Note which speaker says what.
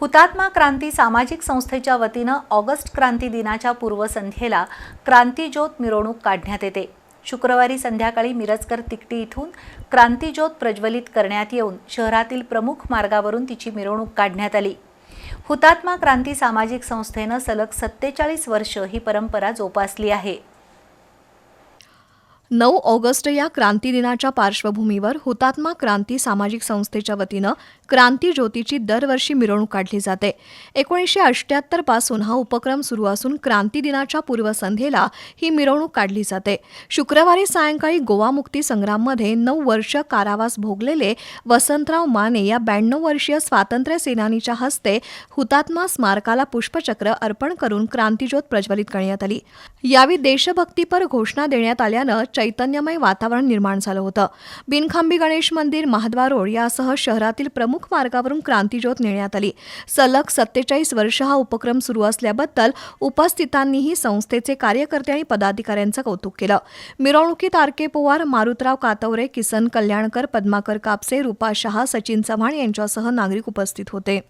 Speaker 1: हुतात्मा क्रांती सामाजिक संस्थेच्या वतीनं ऑगस्ट क्रांती दिनाच्या पूर्वसंध्येला क्रांतीज्योत मिरवणूक काढण्यात येते. शुक्रवारी संध्याकाळी मिरजकर तिकटी इथून क्रांतीज्योत प्रज्वलित करण्यात येऊन शहरातील प्रमुख मार्गावरून तिची मिरवणूक काढण्यात आली. हुतात्मा क्रांती सामाजिक संस्थेनं सलग सत्तेचाळीस वर्ष ही परंपरा जोपासली आहे.
Speaker 2: नऊ ऑगस्ट या क्रांती दिनाच्या पार्श्वभूमीवर हुतात्मा क्रांती सामाजिक संस्थेच्या वतीनं क्रांती ज्योतीची दरवर्षी मिरवणूक काढली जाते. एकोणीसशे अठ्ठ्याहत्तरपासून हा उपक्रम सुरू असून क्रांती दिनाच्या पूर्वसंध्येला ही मिरवणूक काढली जाते. शुक्रवारी सायंकाळी गोवा मुक्ती संग्राममध्ये नऊ वर्ष कारावास भोगलेले वसंतराव माने या ब्याण्णव वर्षीय स्वातंत्र्य सेनानीच्या हस्ते हुतात्मा स्मारकाला पुष्पचक्र अर्पण करून क्रांतीज्योत प्रज्वलित करण्यात आली. यावेळी देशभक्तीपर घोषणा देण्यात आल्यानं चैतन्यमय वातावरण निर्माण झालं होतं. बिनखांबी गणेश मंदिर महाद्वार रोड यासह शहरातील प्रमुख मार्गावरून क्रांतीज्योत नेण्यात आली. सलग सत्तेचाळीस वर्ष हा उपक्रम सुरू असल्याबद्दल उपस्थितांनीही संस्थेचे कार्यकर्ते आणि पदाधिकाऱ्यांचं कौतुक केलं. मिरवणुकीत आर के पवार मारुतराव कातवरे किसन कल्याणकर पद्माकर कापसे रुपा शहा सचिन चव्हाण यांच्यासह नागरिक उपस्थित होते.